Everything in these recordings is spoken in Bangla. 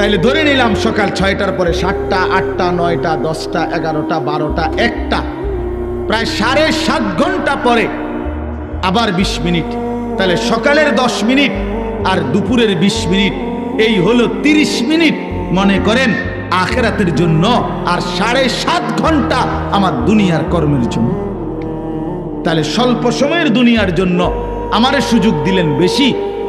তাইলে ধরে নিলাম সকাল ছয়টার পরে সাতটা, আটটা, নয়টা, দশটা, এগারোটা, বারোটা, একটা। প্রায় সাড়ে সাত ঘণ্টা পরে আবার বিশ মিনিট। তাহলে সকালের দশ মিনিট আর দুপুরের বিশ মিনিট। এই হলো তিরিশ মিনিট, মনে করেন? আখেরাতের জন্য আর সাড়ে সাত ঘণ্টা আমার দুনিয়ার কর্মের জন্য। তাহলে স্বল্প সময়ের দুনিয়ার জন্য আমারে সুযোগ দিলেন বেশি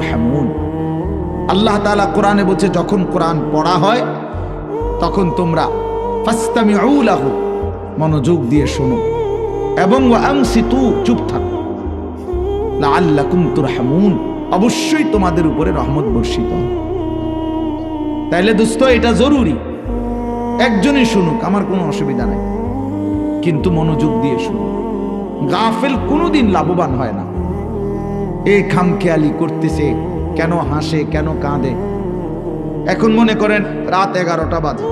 হেমন আল্লাহ তালা কোরআনে বলছে, যখন কোরআন পড়া হয়, তখন তোমরা মনোযোগ দিয়ে শোনো এবং চুপ থাকো। লাল্লাকুম তোর হেমন অবশ্যই তোমাদের উপরে রহমত বর্ষিত তাইলে দোস্ত, এটা জরুরি। একজনই শুনুক, আমার কোনো অসুবিধা নাই। কিন্তু মনোযোগ দিয়ে শুনুক। গাফেল কোনোদিন লাভবান হয় না। এ খামখেয়ালি করতেছে, কেন হাসে, কেন কাঁদে? এখন মনে করেন রাত এগারোটা বাজে।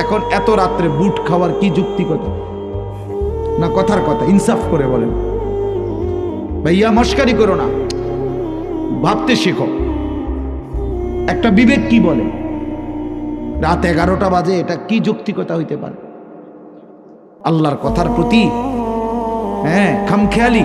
এখন এত রাত্রে বুট খাওয়ার কি যুক্তিকতা না কথার কথা, ইনসাফ করে বলেন। ভাইয়া, মস্কারি করো না। ভাবতে শেখো। একটা বিবেক কি বলে? রাত এগারোটা বাজে, এটা কি যুক্তিকতা হইতে পারে? আল্লাহর কথার প্রতি হ্যাঁ খামখেয়ালি।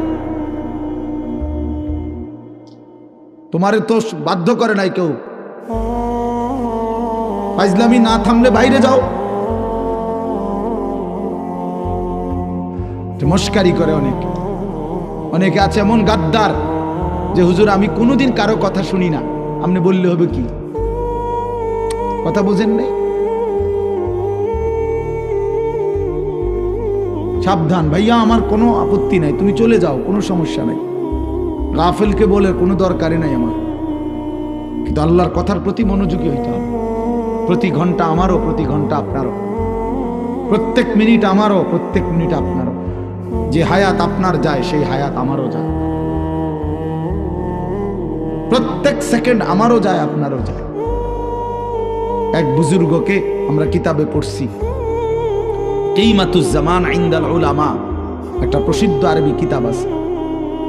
তোমারে তো বাধ্য করে নাই কেউ। ফাইজলামি না থামলে বাইরে যাও। মস্কারি করে অনেকে। অনেকে আছে এমন গাদ্দার যে, হুজুর, আমি কোনোদিন কারও কথা শুনি না। আপনি বললে হবে কি? কথা বুঝেন নেই? সাবধান, ভাইয়া, আমার কোনো আপত্তি নাই। তুমি চলে যাও, কোনো সমস্যা নাই। রাফেলকে বলে কোনো দরকারই নাই আমার। কিন্তু আল্লাহর কথার প্রতি মনোযোগী হইতে হবে। প্রতি ঘণ্টা আমারও, প্রতি ঘণ্টা আপনারও। প্রত্যেক মিনিট আমারও, প্রত্যেক মিনিট আপনারও। যে হায়াত আপনার যায়, সেই হায়াত আমারও যায়। প্রত্যেক সেকেন্ড আমারও যায়, আপনারও যায়। এক বুজুর্গকে আমরা কিতাবে পড়ছি। কিমাতুজ্জামান ইন্দাল ওলামা একটা প্রসিদ্ধ আরবি কিতাব আছে।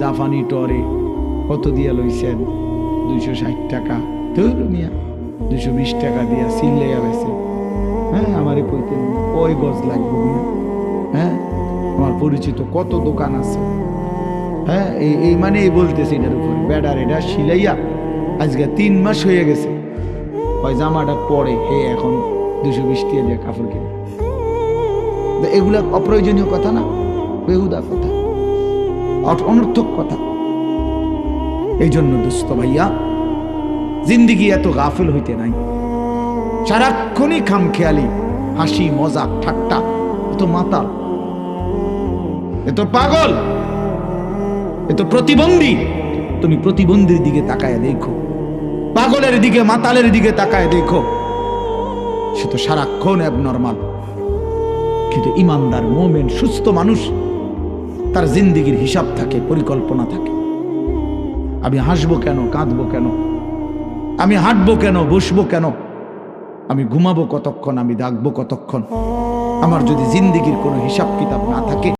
জাফানি টরে কত দিয়া লইছেন? দুইশো ষাট টাকা। ধর মিয়া দুশো বিশ টাকা দিয়া সিল্লাইয়া বেছে হ্যাঁ আমারে কইতেন ওই গজ লাগবে মিয়া? হ্যাঁ আমার পরিচিত কত দোকান আছে? হ্যাঁ এই এই মানে এই বলতেছে এটার উপরে। বেডার এটা সিলাইয়া আজকে তিন মাস হয়ে গেছে। ওই জামাটা পরে হে এখন দুশো বিশ টাকা দিয়ে কাপড় কিনে। এগুলা অপ্রয়োজনীয় কথা না? বেহুদা কথা। অনর্থক কথা। এই জন্য দুস্থ ভাইয়া, জিন্দিগি এত গাফিল হইতে নাই। সারাক্ষণই খামখেয়ালি, হাসি মজা ঠাট্টা এত মাতাল। এত পাগল। এত প্রতিবন্ধী। তুমি প্রতিবন্ধীর দিকে তাকায় দেখো। পাগলের দিকে, মাতালের দিকে তাকায় দেখো। সে তো সারাক্ষণ নর্মাল কিন্তু ইমানদার, মোমেন, সুস্থ মানুষ তার জিন্দিগির হিসাব থাকে, পরিকল্পনা থাকে। আমি হাসবো কেন, কাঁদবো কেন? আমি হাঁটবো কেন, বসবো কেন? আমি ঘুমাবো কতক্ষণ, আমি ডাকবো কতক্ষণ? আমার যদি জিন্দিগির কোনো হিসাব কিতাব না থাকে